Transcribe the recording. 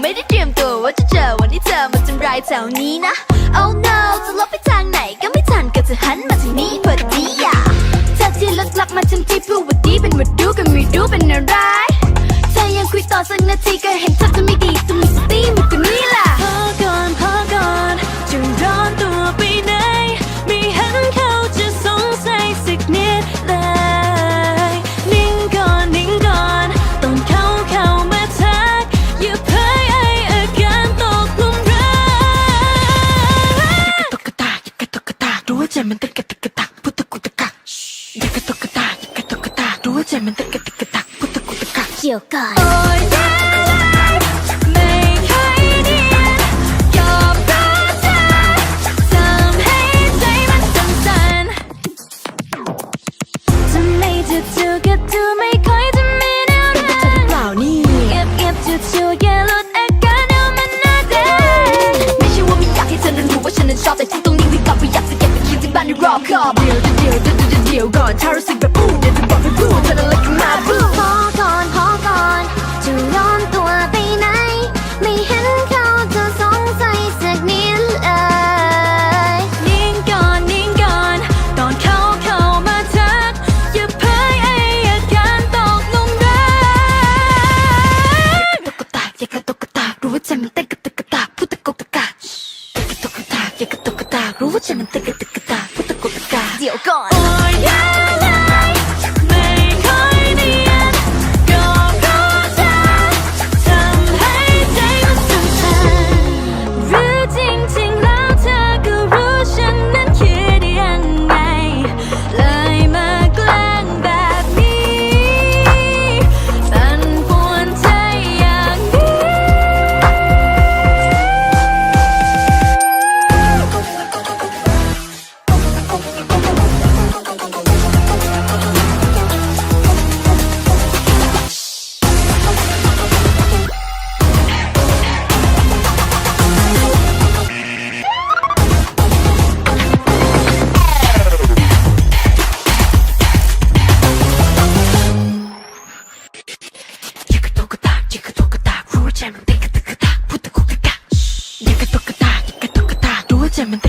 ไม่ได้เตรียมตัวว่าจะเจอวันที่เจอมาทำรแถวนี้นะ Oh no จะลบไปทางไหนก็ไม่ทันก็จะหันมาทางนี้พอดีอะจากที่ลดกลับมาทันทีพูดว่าดีเป็นมาดูกัม่รู้เป็นอะไรเธอยังคุยต่อสักนาทีก็เห็น จมันตึกกะตึกกะตักพุทธกุตกะยักกะตุกกะตายักกะตุกกะตารู้ว่าใจมันตึกกะตึกกะตักพุทกุกเกี่ยวกัน nghiệp từ chiều yeah luôn em cả nếu mình nà 뚜끄딱 로봇처럼 뜨끄뜨끄딱 푸득푸득 뛰어건 잘면 삐까뜨까다 부탁 고기까 니가 똑같다 니가 똑같다 누가 잘면